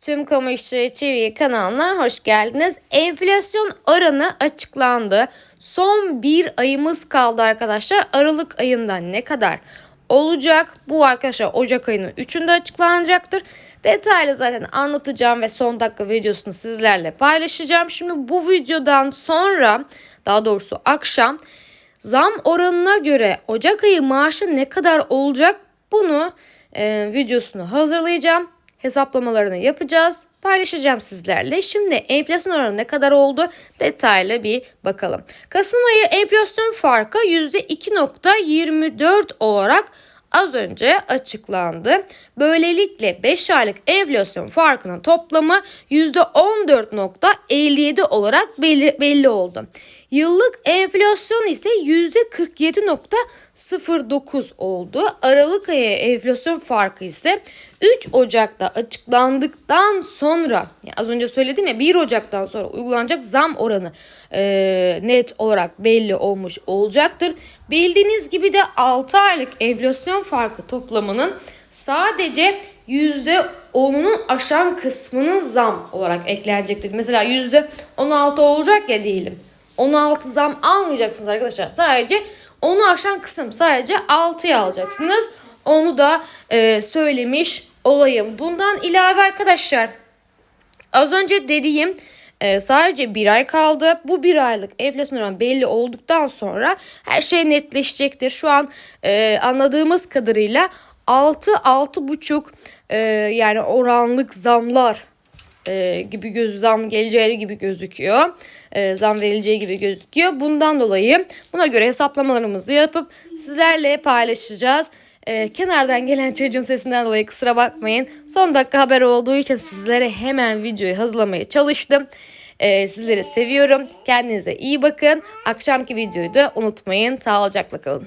Tüm Kamu İşçileri TV kanalına hoş geldiniz. Enflasyon oranı açıklandı. Son bir ayımız kaldı arkadaşlar. Aralık ayından ne kadar olacak? Bu arkadaşlar Ocak ayının 3'ünde açıklanacaktır. Detaylı zaten anlatacağım ve son dakika videosunu sizlerle paylaşacağım. Şimdi bu videodan sonra daha doğrusu akşam zam oranına göre Ocak ayı maaşı ne kadar olacak bunu e, videosunu hazırlayacağım. Hesaplamalarını yapacağız. Paylaşacağım sizlerle. Şimdi enflasyon oranı ne kadar oldu? Detaylı bir bakalım. Kasım ayı enflasyon farkı %2.24 olarak az önce açıklandı. Böylelikle 5 aylık enflasyon farkının toplamı %14.57 olarak belli, belli oldu. Yıllık enflasyon ise %47.09 oldu. Aralık ayı enflasyon farkı ise 3 Ocak'ta açıklandıktan sonra yani az önce söyledim ya 1 Ocak'tan sonra uygulanacak zam oranı e, net olarak belli olmuş olacaktır. Bildiğiniz gibi de 6 aylık enflasyon farkı toplamının sadece %10'unu aşan kısmının zam olarak eklenecektir. Mesela %16 olacak ya diyelim. 16 zam almayacaksınız arkadaşlar. Sadece onu aşan kısım sadece 6'ya alacaksınız. Onu da e, söylemiş olayım. Bundan ilave arkadaşlar az önce dediğim e, sadece bir ay kaldı. Bu bir aylık enflasyon oranı belli olduktan sonra her şey netleşecektir. Şu an e, anladığımız kadarıyla 6-6,5 e, yani oranlık zamlar e, gibi göz zam geleceği gibi gözüküyor. E, zam verileceği gibi gözüküyor. Bundan dolayı buna göre hesaplamalarımızı yapıp sizlerle paylaşacağız. E, kenardan gelen çocuğun sesinden dolayı kusura bakmayın. Son dakika haber olduğu için sizlere hemen videoyu hazırlamaya çalıştım. E, sizleri seviyorum. Kendinize iyi bakın. Akşamki videoyu da unutmayın. Sağlıcakla kalın.